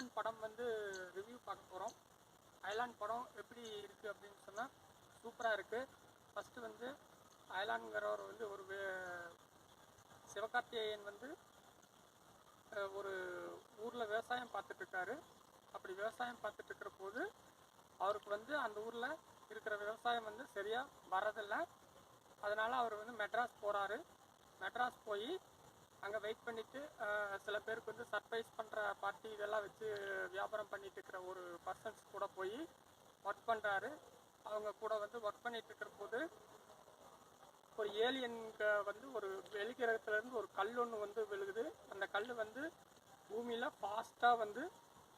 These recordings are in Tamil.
ஐலாண்ட் படம் வந்து ரிவ்யூ பார்க்க போகிறோம் ஐலாண்ட் படம் எப்படி இருக்குது அப்படின்னு சொன்னால் சூப்பராக இருக்குது ஃபஸ்ட்டு வந்து ஐலாண்ட்ங்கிறவர் வந்து ஒரு வே- சிவகார்த்திகேயன் வந்து ஒரு ஊரில் விவசாயம் பார்த்துட்ருக்காரு அப்படி விவசாயம் பார்த்துட்ருக்கிற போது அவருக்கு வந்து அந்த ஊரில் இருக்கிற விவசாயம் வந்து சரியாக வரதில்லை அதனால் அவர் வந்து மெட்ராஸ் போகிறாரு மெட்ராஸ் போய் அங்கே வெயிட் பண்ணிவிட்டு சில பேருக்கு வந்து சர்ப்ரைஸ் பண்ணுற பார்ட்டி இதெல்லாம் வச்சு வியாபாரம் பண்ணிட்டு இருக்கிற ஒரு பர்சன்ஸ் கூட போய் ஒர்க் பண்ணுறாரு அவங்க கூட வந்து ஒர்க் பண்ணிட்டு இருக்கிற போது ஒரு ஏலியனுக்கு வந்து ஒரு வெளிக்கிரகத்துலேருந்து ஒரு கல் ஒன்று வந்து விழுகுது. அந்த கல் வந்து பூமியில் ஃபாஸ்ட்டாக வந்து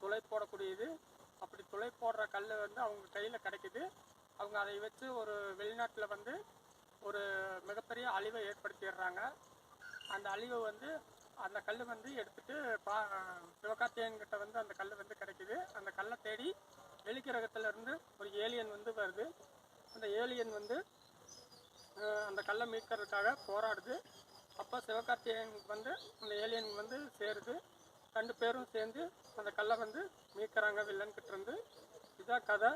துளை போடக்கூடியது. அப்படி துளை போடுற கல் வந்து அவங்க கையில் கிடைக்குது. அவங்க அதை வச்சு ஒரு வெளிநாட்டில் வந்து ஒரு மிகப்பெரிய அழிவை ஏற்படுத்திடுறாங்க. அந்த அழிவை வந்து அந்த கல் வந்து எடுத்துட்டு பா சிவகார்த்தியன்கிட்ட வந்து அந்த கல் வந்து கிடைக்குது. அந்த கல்லை தேடி வெளிக்கிரகத்துல இருந்து ஒரு ஏலியன் வந்து வருது. அந்த ஏலியன் வந்து அந்த கல்லை மீட்கிறதுக்காக போராடுது. அப்போ சிவகார்த்தியன் வந்து அந்த ஏலியன் வந்து சேருது. ரெண்டு பேரும் சேர்ந்து அந்த கல்லை வந்து மீட்கிறாங்க வில்லன்கிட்ட இருந்து. இதான் கதை.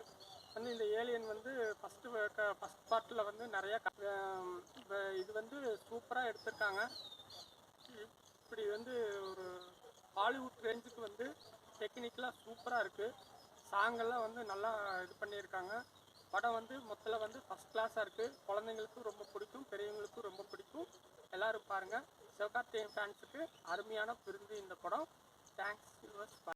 வந்து இந்த ஏலியன் வந்து ஃபஸ்ட்டு ஃபஸ்ட் பார்ட்டில் வந்து நிறையா க- இது வந்து சூப்பராக எடுத்திருக்காங்க. இப்படி வந்து ஒரு ஹாலிவுட் ரேஞ்சுக்கு வந்து டெக்னிக்கலாக சூப்பராக இருக்குது சாங்கெல்லாம் வந்து நல்லா இது பண்ணியிருக்காங்க. படம் வந்து மொத்தத்தில் வந்து ஃபஸ்ட் கிளாஸாக இருக்குது குழந்தைங்களுக்கும் ரொம்ப பிடிக்கும் பெரியவங்களுக்கும் ரொம்ப பிடிக்கும். எல்லாரும் பாருங்கள் சிவகார்த்திகேயன் ஃபேன்ஸுக்கு அருமையான விருந்து இந்த படம். Thanks use